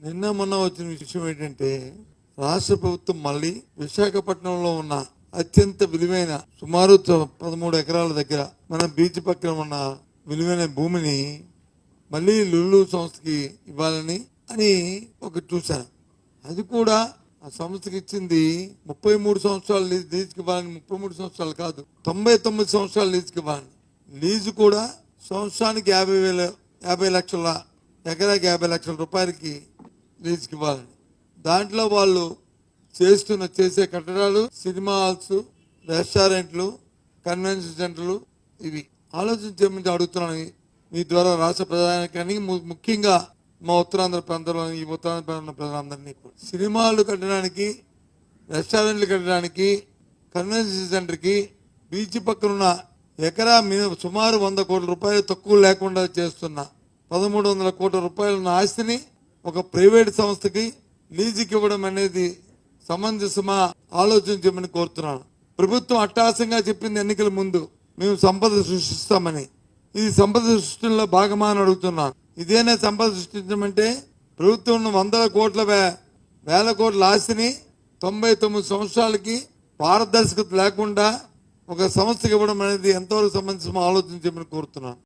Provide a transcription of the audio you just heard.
నిన్న మొన్న వచ్చిన విషయం ఏంటంటే రాష్ట్ర ప్రభుత్వం మళ్ళీ విశాఖపట్నంలో ఉన్న అత్యంత విలువైన సుమారు పదమూడు ఎకరాల దగ్గర మన బీచ్ పక్కన ఉన్న విలువైన భూమిని మళ్ళీ లుల్లు సంస్థకి ఇవ్వాలని అని ఒకటి చూశాను. అది కూడా ఆ సంస్థకి ఇచ్చింది ముప్పై మూడు సంవత్సరాలు లీజ్ లీజుకి ఇవ్వాలని ముప్పై మూడు సంవత్సరాలు కాదు తొంభై తొమ్మిది సంవత్సరాలు లీజుకి ఇవ్వాలని. లీజు కూడా సంవత్సరానికి యాభై వేల యాభై లక్షల ఎకరాకి యాభై లక్షల రూపాయలకి లీజుకి ఇవ్వాలని దాంట్లో వాళ్ళు చేస్తున్న చేసే కట్టడాలు సినిమా హాల్స్ రెస్టారెంట్లు కన్వెన్షన్ సెంటర్లు ఇవి. ఆలోచన చేయమని అడుగుతున్నాను. మీ ద్వారా రాష్ట్ర ప్రధానికాన్ని ముఖ్యంగా మా ఉత్తరాంధ్ర ప్రాంతంలో ఈ ఉత్తరాంధ్ర ప్రాంతంలో ప్రజలందరినీ సినిమాలు కట్టడానికి రెస్టారెంట్లు కట్టడానికి కన్వెన్షన్ సెంటర్కి బీచ్ పక్కన ఉన్న ఎకరా మిని- సుమారు వంద కోట్ల రూపాయలు తక్కువ లేకుండా చేస్తున్న పదమూడు వందల కోట్ల రూపాయల ఆస్తిని ఒక ప్రైవేట్ సంస్థకి లీజుకి ఇవ్వడం అనేది సమంజసమా ఆలోచించమని కోరుతున్నాను. ప్రభుత్వం అట్టాసంగా చెప్పింది ఎన్నికల ముందు మేము సంపద సృష్టిస్తామని. ఇది సంపద సృష్టిలో భాగమా అని అడుగుతున్నాను. ఇదేనా సంపద సృష్టించమంటే ప్రభుత్వం వందల కోట్ల వే- వేల కోట్ల ఆస్తిని తొంభై తొమ్మిది సంవత్సరాలకి పారదర్శకత లేకుండా ఒక సంస్థకి ఇవ్వడం అనేది ఎంతవరకు సంబంధించిన ఆలోచించమని కోరుతున్నాను.